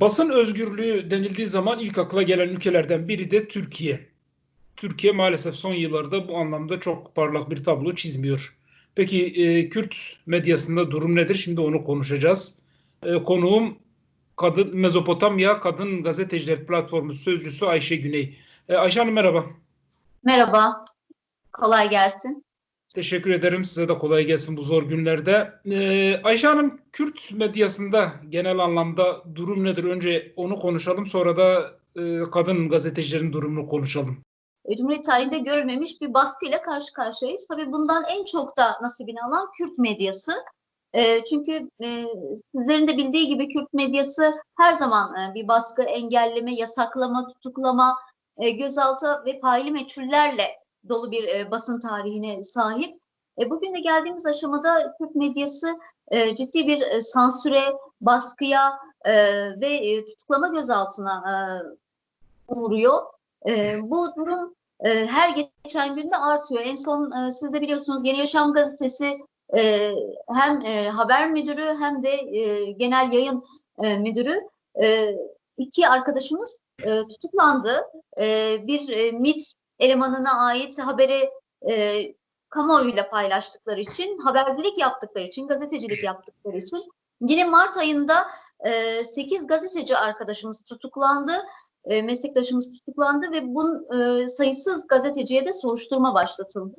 Basın özgürlüğü denildiği zaman ilk akla gelen ülkelerden biri de Türkiye. Türkiye maalesef son yıllarda bu anlamda çok parlak bir tablo çizmiyor. Peki e, Kürt medyasında durum nedir? Şimdi onu konuşacağız. E, konuğum Kadın Mezopotamya Kadın Gazeteciler Platformu sözcüsü Ayşe Güney. E, Ayşe Hanım merhaba. Merhaba, kolay gelsin. Teşekkür ederim. Size de kolay gelsin bu zor günlerde. Ee, Ayşe Hanım, Kürt medyasında genel anlamda durum nedir? Önce onu konuşalım, sonra da e, kadın gazetecilerin durumunu konuşalım. E, Cumhuriyet tarihinde görülmemiş bir baskıyla karşı karşıyayız. Tabii bundan en çok da nasibini alan Kürt medyası. E, çünkü e, sizlerin de bildiği gibi Kürt medyası her zaman e, bir baskı, engelleme, yasaklama, tutuklama, e, gözaltı ve faili meçhullerle dolu bir e, basın tarihine sahip. E, bugün de geldiğimiz aşamada Kürt medyası e, ciddi bir e, sansüre, baskıya e, ve e, tutuklama gözaltına e, uğruyor. E, bu durum e, her geçen günde artıyor. En son e, siz de biliyorsunuz Yeni Yaşam gazetesi e, hem e, haber müdürü hem de e, genel yayın e, müdürü e, iki arkadaşımız e, tutuklandı. E, bir e, MIT elemanına ait haberi e, kamuoyuyla paylaştıkları için, habercilik yaptıkları için, gazetecilik yaptıkları için. Yine Mart ayında e, 8 gazeteci arkadaşımız tutuklandı e, meslektaşımız tutuklandı ve bunun e, sayısız gazeteciye de soruşturma başlatıldı.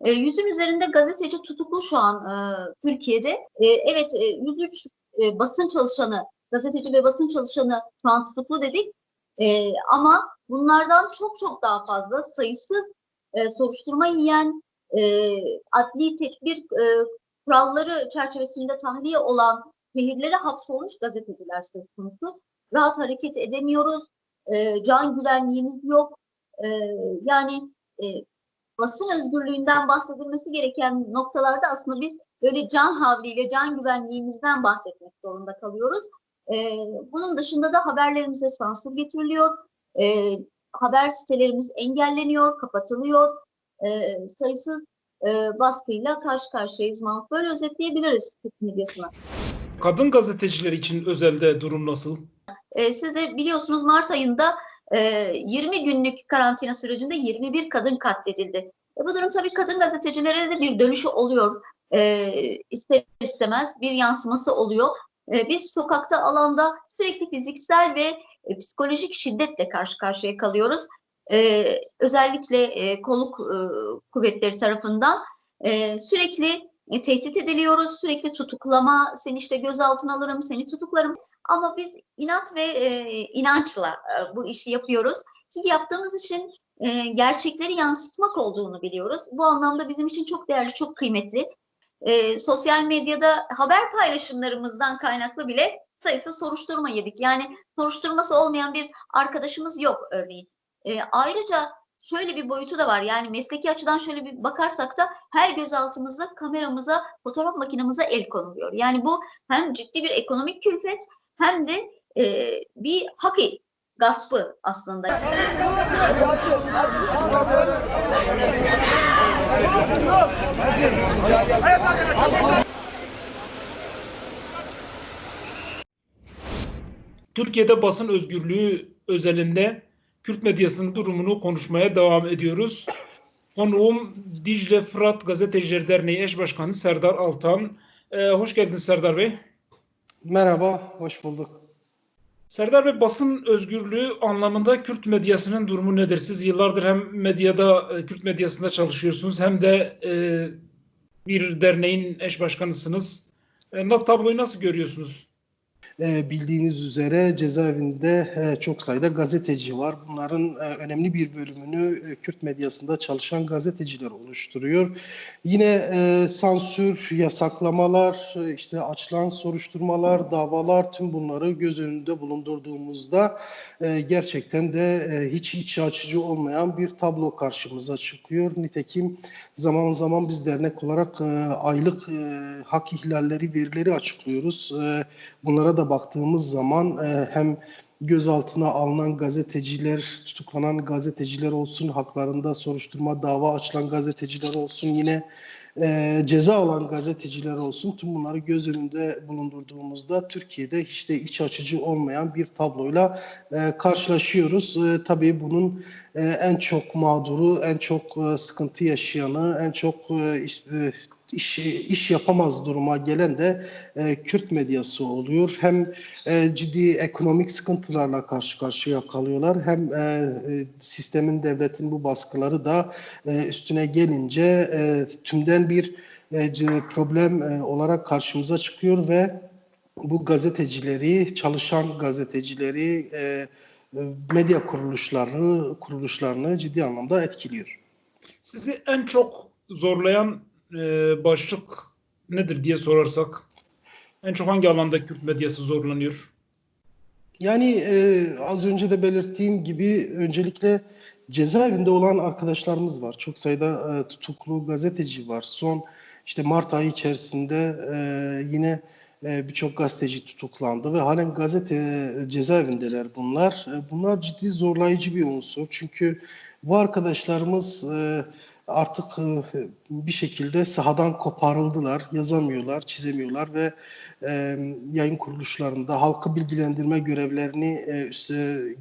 E, yüzün üzerinde gazeteci tutuklu şu an e, Türkiye'de. E, evet e, 103 e, basın çalışanı, gazeteci ve basın çalışanı şu an tutuklu dedik. E, ama bunlardan çok çok daha fazla sayısız e, soruşturma yiyen, e, adli tedbir e, kuralları çerçevesinde tahliye olan şehirlere hapsolmuş gazeteciler söz konusu. Rahat hareket edemiyoruz e, can güvenliğimiz yok. E, yani e, basın özgürlüğünden bahsedilmesi gereken noktalarda aslında biz böyle can havliyle, can güvenliğimizden bahsetmek zorunda kalıyoruz. E, bunun dışında da haberlerimize sansür getiriliyor. E, haber sitelerimiz engelleniyor, kapatılıyor. E, sayısız e, baskıyla karşı karşıyayız. Mahmut. Böyle özetleyebiliriz Türk medyasına. Kadın gazeteciler için özelde durum nasıl? E, siz de biliyorsunuz Mart ayında e, 20 günlük karantina sürecinde 21 kadın katledildi. E, bu durum tabii kadın gazetecilere de bir dönüşü oluyor. E, ister istemez bir yansıması oluyor. E, biz sokakta, alanda sürekli fiziksel ve e, psikolojik şiddetle karşı karşıya kalıyoruz. E, özellikle e, kolluk e, kuvvetleri tarafından sürekli tehdit ediliyoruz, sürekli tutuklama, seni işte gözaltına alırım, seni tutuklarım. Ama biz inat ve inançla bu işi yapıyoruz. Çünkü yaptığımız işin gerçekleri yansıtmak olduğunu biliyoruz. Bu anlamda bizim için çok değerli, çok kıymetli. E, sosyal medyada haber paylaşımlarımızdan kaynaklı bile sayısız soruşturma yedik. Yani soruşturması olmayan bir arkadaşımız yok örneğin. E, ayrıca şöyle bir boyutu da var. Yani mesleki açıdan şöyle bir bakarsak da her gözaltımıza, kameramıza, fotoğraf makinemize el konuluyor. Yani bu hem ciddi bir ekonomik külfet hem de e, bir hak gaspı aslında. Türkiye'de basın özgürlüğü özelinde Kürt medyasının durumunu konuşmaya devam ediyoruz. Konuğum Dicle Fırat Gazeteciler Derneği Eş Başkanı Serdar Altan. Ee, hoş geldiniz Serdar Bey. Merhaba, hoş bulduk. Serdar Bey basın özgürlüğü anlamında Kürt medyasının durumu nedir? Siz yıllardır hem medyada, e, Kürt medyasında çalışıyorsunuz hem de e, bir derneğin eş başkanısınız. E, tabloyu nasıl görüyorsunuz? E, bildiğiniz üzere cezaevinde e, çok sayıda gazeteci var. Bunların e, önemli bir bölümünü e, Kürt medyasında çalışan gazeteciler oluşturuyor. Yine e, sansür, yasaklamalar, işte açılan soruşturmalar, davalar tüm bunları göz önünde bulundurduğumuzda gerçekten de hiç iç açıcı olmayan bir tablo karşımıza çıkıyor. Nitekim zaman zaman biz dernek olarak aylık hak ihlalleri verileri açıklıyoruz. Bunlara da baktığımız zaman e, hem gözaltına alınan gazeteciler, tutuklanan gazeteciler olsun, haklarında soruşturma, dava açılan gazeteciler olsun, yine e, ceza alan gazeteciler olsun tüm bunları göz önünde bulundurduğumuzda Türkiye'de hiç de iç açıcı olmayan bir tabloyla e, karşılaşıyoruz. E, tabii bunun e, en çok mağduru, en çok e, sıkıntı yaşayanı, en çok e, e, iş, iş yapamaz duruma gelen de e, Kürt medyası oluyor. Hem e, ciddi ekonomik sıkıntılarla karşı karşıya kalıyorlar hem e, e, sistemin, devletin bu baskıları da e, üstüne gelince e, tümden bir e, problem e, olarak karşımıza çıkıyor ve bu gazetecileri, çalışan gazetecileri, e, e, medya kuruluşlarını kuruluşlarını ciddi anlamda etkiliyor. Sizi en çok zorlayan e, başlık nedir diye sorarsak en çok hangi alanda Kürt medyası zorlanıyor? Yani e, az önce de belirttiğim gibi öncelikle cezaevinde olan arkadaşlarımız var. Çok sayıda e, tutuklu gazeteci var. Son işte Mart ayı içerisinde e, yine e, birçok gazeteci tutuklandı ve halen gazete e, cezaevindeler bunlar. E, bunlar ciddi zorlayıcı bir unsur. Çünkü bu arkadaşlarımız e, artık e, bir şekilde sahadan koparıldılar, yazamıyorlar, çizemiyorlar ve e, yayın kuruluşlarında halkı bilgilendirme görevlerini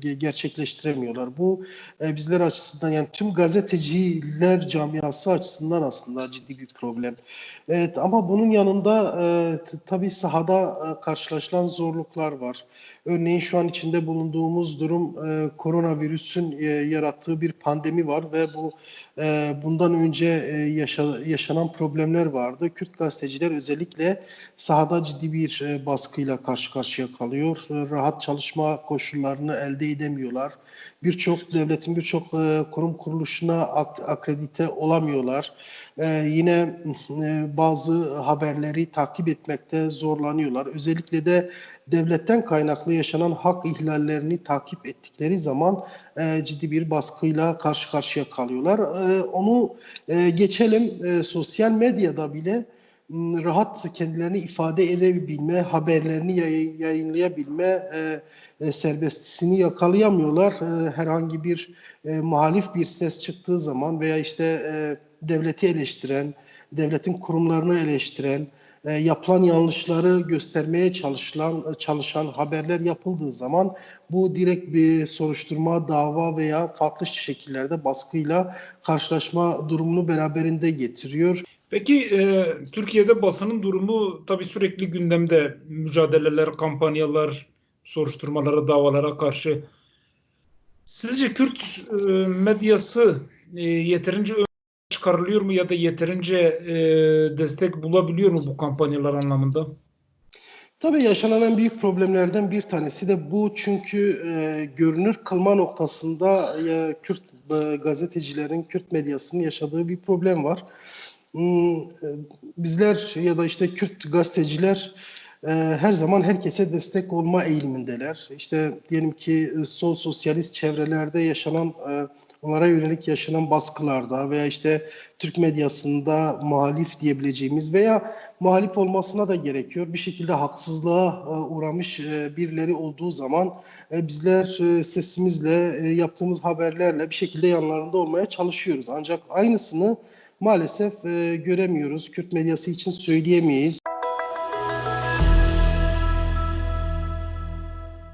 e, gerçekleştiremiyorlar. Bu bizler açısından yani tüm gazeteciler camiası açısından aslında ciddi bir problem. Evet ama bunun yanında tabii sahada karşılaşılan zorluklar var. Örneğin şu an içinde bulunduğumuz durum koronavirüsün yarattığı bir pandemi var ve bu e, bundan önce e, yaşa- yaşanan problemler vardı. Kürt gazeteciler özellikle sahada ciddi bir e, baskıyla karşı karşıya kalıyor. E, rahat çalışma koşullarını elde edemiyorlar. Birçok devletin birçok kurum kuruluşuna ak- akredite olamıyorlar. Yine bazı haberleri takip etmekte zorlanıyorlar. Özellikle de devletten kaynaklı yaşanan hak ihlallerini takip ettikleri zaman e, ciddi bir baskıyla karşı karşıya kalıyorlar. E, onu e, geçelim e, sosyal medyada bile rahat kendilerini ifade edebilme, haberlerini yay- yayınlayabilme e, e, serbestisini yakalayamıyorlar. E, herhangi bir e, muhalif bir ses çıktığı zaman veya işte e, devleti eleştiren, devletin kurumlarını eleştiren, e, yapılan yanlışları göstermeye çalışılan çalışan haberler yapıldığı zaman bu direkt bir soruşturma, dava veya farklı şekillerde baskıyla karşılaşma durumunu beraberinde getiriyor. Peki e, Türkiye'de basının durumu tabii sürekli gündemde. Mücadeleler, kampanyalar, soruşturmalara, davalara karşı. Sizce Kürt e, medyası e, yeterince çıkarılıyor mu ya da yeterince e, destek bulabiliyor mu bu kampanyalar anlamında? Tabii yaşanan büyük problemlerden bir tanesi de bu çünkü e, görünür kılma noktasında e, Kürt e, gazetecilerin, Kürt medyasının yaşadığı bir problem var. Hmm, e, bizler ya da işte Kürt gazeteciler e, her zaman herkese destek olma eğilimindeler. İşte diyelim ki e, sol sosyalist çevrelerde yaşanan e, onlara yönelik yaşanan baskılarda veya işte Türk medyasında muhalif diyebileceğimiz veya muhalif olmasına da gerekiyor. Bir şekilde haksızlığa e, uğramış e, birileri olduğu zaman e, bizler sesimizle, yaptığımız haberlerle bir şekilde yanlarında olmaya çalışıyoruz. Ancak aynısını maalesef göremiyoruz. Kürt medyası için söyleyemeyiz.